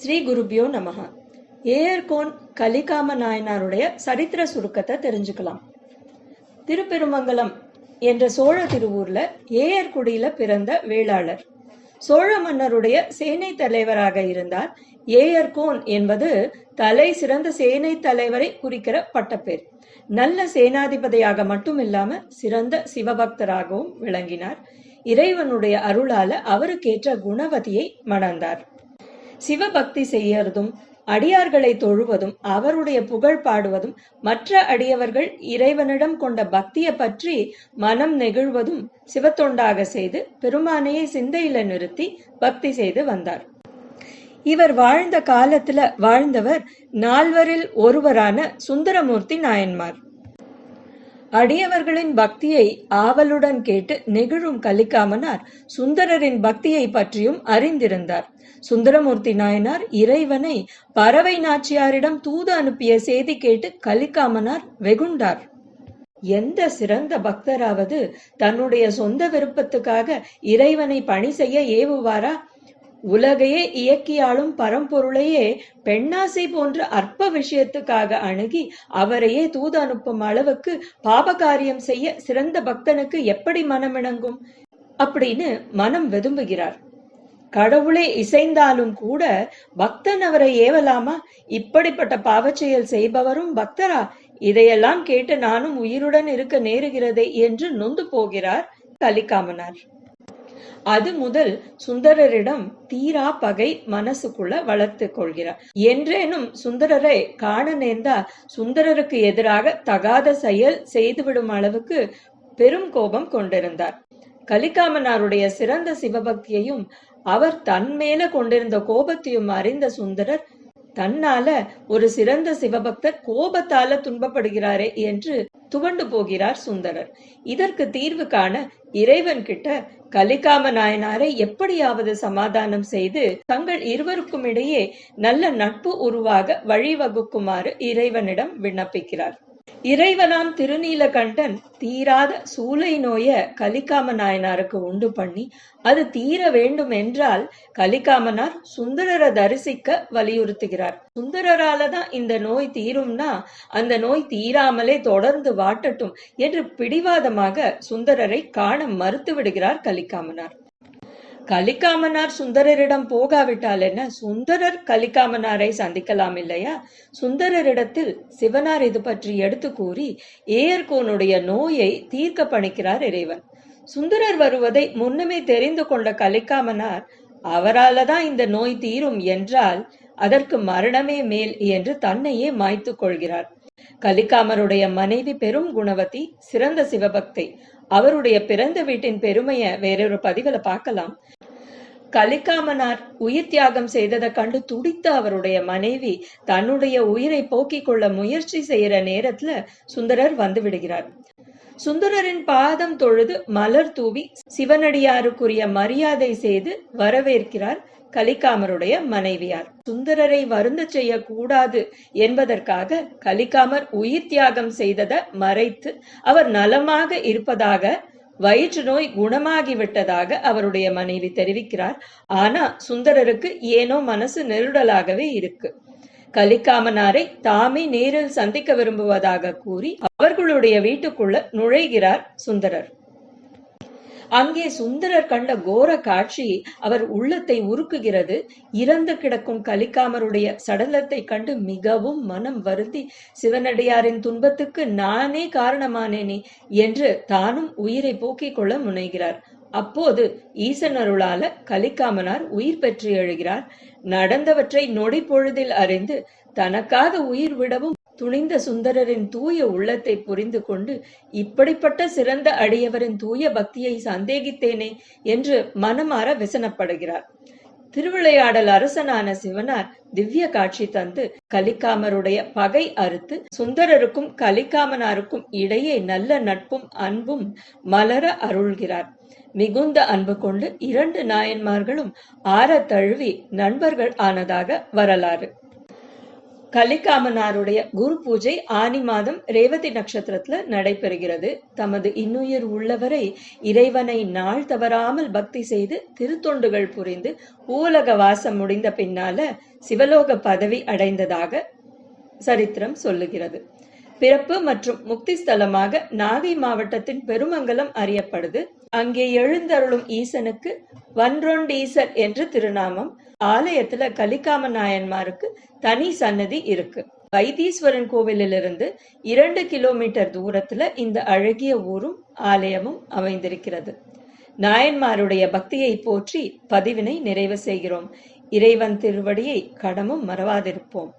ஸ்ரீ குருபியோ நமகா ஏயர்கோன் கலிகாம நாயனாருடைய சரித்திர சுருக்கத்தை தெரிஞ்சுக்கலாம். திருப்பெருமங்கலம் என்ற சோழ திருவூர்ல ஏயர்குடியில பிறந்த வேளாளர். சோழ மன்னருடைய சேனை தலைவராக இருந்தார். ஏயர்கோன் என்பது தலை சிறந்த சேனை தலைவரை குறிக்கிற பட்டப்பேர். நல்ல சேனாதிபதியாக மட்டுமில்லாம சிறந்த சிவபக்தராகவும் விளங்கினார். இறைவனுடைய அருளால அவருக்கேற்ற குணவதியை மணந்தார். சிவபக்தி செய்யறதும் அடியார்களை தொழுவதும் அவருடைய புகழ் பாடுவதும் மற்ற அடியவர்கள் இறைவனிடம் கொண்ட பக்தியை பற்றி மனம் நெகிழ்வதும் சிவத்தொண்டாக செய்து பெருமானையை சிந்தையில நிறுத்தி பக்தி செய்து வந்தார். இவர் வாழ்ந்த காலத்துல வாழ்ந்தவர் நால்வரில் ஒருவரான சுந்தரமூர்த்தி நாயன்மார். அடியவர்களின் பக்தியை ஆவலுடன் கேட்டு நெகிழும் கலிக்காமனார் சுந்தரரின் பக்தியை பற்றியும் அறிந்திருந்தார். சுந்தரமூர்த்தி நாயனார் இறைவனை பறவை நாச்சியாரிடம் தூது அனுப்பிய செய்தி கேட்டு கலிக்காமனார் வெகுண்டார். எந்த சிறந்த பக்தராவது தன்னுடைய சொந்த விருப்பத்துக்காக இறைவனை பணி செய்ய ஏவுவாரா? உலகையே இயக்கியாலும் பரம்பொருளையே பெண்ணாசை போன்ற அற்ப விஷயத்துக்காக அணுகி அவரையே தூது அனுப்பும் அளவுக்கு பாபகாரியம் செய்ய சிறந்த பக்தனுக்கு எப்படி மனமிணங்கும்? அப்படின்னு மனம் வெதும்புகிறார். கடவுளே இசைந்தாலும் கூட பக்தன் அவரை ஏவலாமா? இப்படிப்பட்ட பாவச்செயல் செய்பவரும் பக்தரா? இதையெல்லாம் கேட்டு நானும் உயிருடன் இருக்க நேருகிறதே என்று நொந்து போகிறார் கலிகாமனார். அது முதல் சுந்தரரிடம் தீரா பகை மனசுக்குள்ள வளர்த்து கொள்கிறார். என்றேனும் சுந்தரரை காண நேர்ந்தா சுந்தரருக்கு எதிராக தகாத செயல் செய்துவிடும் அளவுக்கு பெரும் கோபம் கொண்டிருந்தார். கலிகாமனாருடைய சிறந்த சிவபக்தியையும் அவர் தன் மேல கொண்டிருந்த கோபத்தையும் அறிந்த சுந்தரர் தன்னால ஒரு சிறந்த சிவபக்தர் கோபத்தால துன்பப்படுகிறாரே என்று துவண்டு போகிறார் சுந்தரர். இதற்கு தீர்வு காண இறைவன் கிட்ட கலிகாம நாயனாரை எப்படியாவது சமாதானம் செய்து தங்கள் இருவருக்கும் இடையே நல்ல நட்பு உருவாக வழிவகுக்குமாறு இறைவனிடம் விண்ணப்பிக்கிறார். இறைவனாம் திருநீலகண்டன் தீராத சூளை நோய கலிகாம நாயனாருக்கு உண்டு பண்ணி அது தீர வேண்டும் என்றால் கலிகாமனார் சுந்தரரை தரிசிக்க வலியுறுத்துகிறார். சுந்தரரால தான் இந்த நோய் தீரும்னா அந்த நோய் தீராமலே தொடர்ந்து வாட்டட்டும் என்று பிடிவாதமாக சுந்தரரை காண மறுத்து விடுகிறார் கலிகாமனார். கலிகாமனார் சுந்தரரிடம் போகாவிட்டால் என்ன? சுந்தரர் கலிகாமனாரை சந்திக்கலாம் இல்லையா? சுந்தரரிடத்தில் சிவனார் இது பற்றி எடுத்து கூறி ஏயர்கோனுடைய நோயை தீர்க்க பணிக்கிறார் இறைவன். சுந்தரர் வருவதை முன்னமே தெரிந்து கொண்ட கலிகாமனார் அவரால தான் இந்த நோய் தீரும் என்றால் அதற்கு மரணமே மேல் என்று தன்னையே மாய்த்து கொள்கிறார். கலிகாமருடைய மனைவி பெரும் குணவதி சிறந்த சிவபக்தை. அவருடைய பிறந்த வீட்டின் பெருமைய வேறொரு பதிவுல பார்க்கலாம். கலிகாமனார் உயிர் தியாகம் செய்ததை கண்டு துடித்த அவருடைய மனைவி தன்னுடைய உயிரை போக்கிக் கொள்ள முயற்சி செய்யற நேரத்துல சுந்தரர் வந்து விடுகிறார். சுந்தரரின் பாதம் தொழுது மலர் தூவி சிவனடியாருக்குரிய மரியாதை செய்து வரவேற்கிறார் கலிகாமருடைய மனைவியார். சுந்தரரை வருந்த செய்யக்கூடாது என்பதற்காக கலிகாமர் உயிர் தியாகம் செய்ததை மறைத்து அவர் நலமாக இருப்பதாக வயிற்று நோய் குணமாகிவிட்டதாக அவருடைய மனைவி தெரிவிக்கிறார். ஆனா சுந்தரருக்கு ஏனோ மனசு நெருடலாகவே இருக்கு. கலிக்காமனாரை தாமே நேரில் சந்திக்க விரும்புவதாக கூறி அவர்களுடைய வீட்டுக்குள்ள நுழைகிறார் சுந்தரர். அங்கே சுந்தரர் கண்ட கோர காட்சி அவர் உள்ளத்தை உருக்குகிறது. இறந்து கிடக்கும் கலிக்காமருடைய சடலத்தை கண்டு மிகவும் மனம் வருந்தி சிவனடியாரின் துன்பத்துக்கு நானே காரணமானேனே என்று தானும் உயிரை போக்கிக் கொள்ள முனைகிறார். அப்போது ஈசனருளால கலிக்காமனார் உயிர் பெற்று எழுகிறார். நடந்தவற்றை நொடி பொழுதில் அறிந்து தனக்காக உயிர் விடவும் துணிந்த சுந்தரரின் தூய உள்ளத்தை புரிந்து கொண்டு இப்படிப்பட்ட சிறந்த அடியவரின் தூய பக்தியை சந்தேகித்தேனே என்று மனமாற விசனப்படுகிறார். திருவிளையாடல் அரசனான சிவனார் திவ்ய காட்சி தந்து கலிக்காமருடைய பகை அறுத்து சுந்தரருக்கும் கலிக்காமனாருக்கும் இடையே நல்ல நட்பும் அன்பும் மலர அருள்கிறார். மிகுந்த அன்பு கொண்டு இரண்டு நாயன்மார்களும் ஆற தழுவி நண்பர்கள் ஆனதாக வரலாறு. கலிகாமனாருடைய குரு பூஜை ஆனி மாதம் ரேவதி நட்சத்திரத்துல நடைபெறுகிறது. தமது இன்னுயிர் உள்ளவரை இறைவனை நாள் தவறாமல் பக்தி செய்து திருத்தொண்டுகள் புரிந்து பூலக வாசம் முடிந்த பின்னால சிவலோக பதவி அடைந்ததாக சரித்திரம் சொல்லுகிறது. பிறப்பு மற்றும் முக்தி ஸ்தலமாக நாகை மாவட்டத்தின் பெருமங்கலம் அறியப்படுது. அங்கே எழுந்தருளும் ஈசனுக்கு வன்றொண்டீசர் என்று திருநாமம். ஆலயத்துல கலிக்காம நாயன்மாருக்கு தனி சன்னதி இருக்கு. வைத்தீஸ்வரன் கோவிலிலிருந்து இரண்டு கிலோமீட்டர் தூரத்துல இந்த அழகிய ஊரும் ஆலயமும் அமைந்திருக்கிறது. நாயன்மாருடைய பக்தியை போற்றி பதிவினை நிறைவு செய்கிறோம். இறைவன் திருவடியை கடமும் மறவாதிருப்போம்.